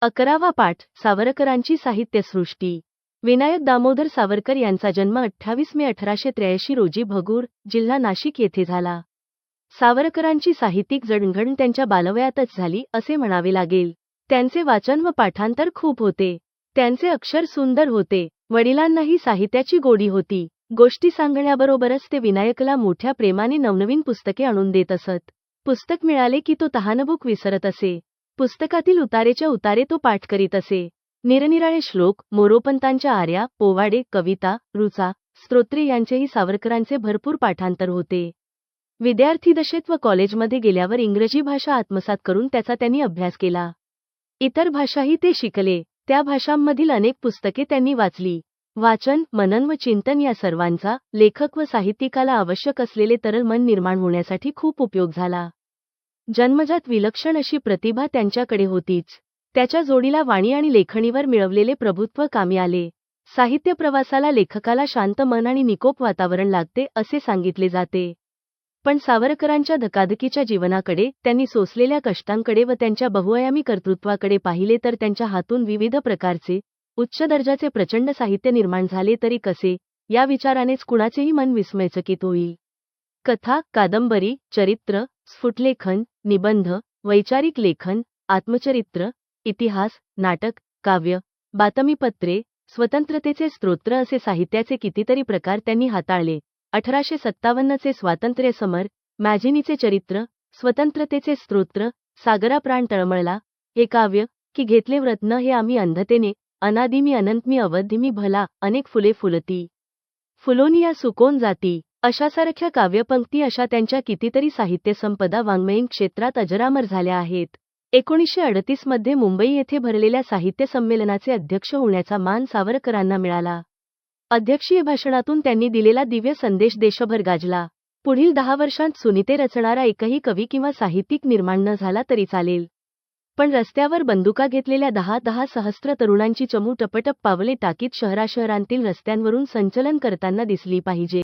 अकरावा पाठ सावरकरांची साहित्यसृष्टी. विनायक दामोदर सावरकर यांचा जन्म अठ्ठावीस मे अठराशे त्र्याऐंशी रोजी भगूर जिल्हा नाशिक येथे झाला. सावरकरांची साहित्यिक जडणघडण त्यांच्या बालवयातच झाली असे म्हणावे लागेल. त्यांचे वाचन व पाठांतर खूप होते. त्यांचे अक्षर सुंदर होते. वडिलांनाही साहित्याची गोडी होती. गोष्टी सांगण्याबरोबरच ते विनायकला मोठ्या प्रेमाने नवनवीन पुस्तके आणून देत असत. पुस्तक मिळाले की तो तहानभूक विसरत असे. पुस्तकातील उतारेच्या उतारे तो पाठ करीत असे. निरनिराळे श्लोक मोरोपंतांच्या आर्या पोवाडे कविता रुचा स्तोत्रे यांचेही सावरकरांचे भरपूर पाठांतर होते. विद्यार्थी दशेत व कॉलेजमध्ये गेल्यावर इंग्रजी भाषा आत्मसात करून त्याचा त्यांनी अभ्यास केला. इतर भाषाही ते शिकले त्या भाषांमधील अनेक पुस्तके त्यांनी वाचली. वाचन मनन व चिंतन या सर्वांचा लेखक व साहित्यिकाला आवश्यक असलेले तरल मन निर्माण होण्यासाठी खूप उपयोग झाला. जन्मजात विलक्षण अशी प्रतिभा त्यांच्याकडे होतीच. त्याच्या जोडीला वाणी आणि लेखणीवर मिळवलेले प्रभुत्व कामी आले. साहित्य प्रवासाला लेखकाला शांत मन आणि निकोप वातावरण लागते असे सांगितले जाते. पण सावरकरांच्या धकाधकीच्या जीवनाकडे त्यांनी सोसलेल्या कष्टांकडे व त्यांच्या बहुआयामी कर्तृत्वाकडे पाहिले तर त्यांच्या हातून विविध प्रकारचे उच्च दर्जाचे प्रचंड साहित्य निर्माण झाले तरी कसे या विचारानेच कुणाचेही मन विस्मयचकित होईल. कथा कादंबरी चरित्र स्फुटलेखन निबंध वैचारिक लेखन आत्मचरित्र इतिहास नाटक काव्य बातमीपत्रे स्वतंत्रतेचे स्तोत्र असे साहित्याचे कितीतरी प्रकार त्यांनी हाताळले. अठराशे सत्तावन्नचे स्वातंत्र्य समर मॅजिनीचे चरित्र स्वतंत्रतेचे स्तोत्र सागरा प्राण तळमळला हे काव्य की घेतले व्रत्न हे आम्ही अंधतेने अनादिमी अनंतमी अवधिमी भला अनेक फुले फुलती. फुलोनिया सुकोन जाती. अशासारख्या काव्यपंक्ती अशा त्यांच्या कितीतरी साहित्य संपदा वाङ्मयीन क्षेत्रात अजरामर झाल्या आहेत. एकोणीसशे अडतीसमध्ये मुंबई येथे भरलेल्या साहित्य संमेलनाचे अध्यक्ष होण्याचा मान सावरकरांना मिळाला. अध्यक्षीय भाषणातून त्यांनी दिलेला दिव्य संदेश देशभर गाजला. पुढील दहा वर्षांत सुनीते रचणारा एकही कवी किंवा साहित्यिक निर्माण न झाला तरी चालेल. पण रस्त्यावर बंदुका घेतलेल्या दहा दहा सहस्त्र तरुणांची चमू टपटप पावले टाकीत शहराशहरांतील रस्त्यांवरून संचलन करताना दिसली पाहिजे.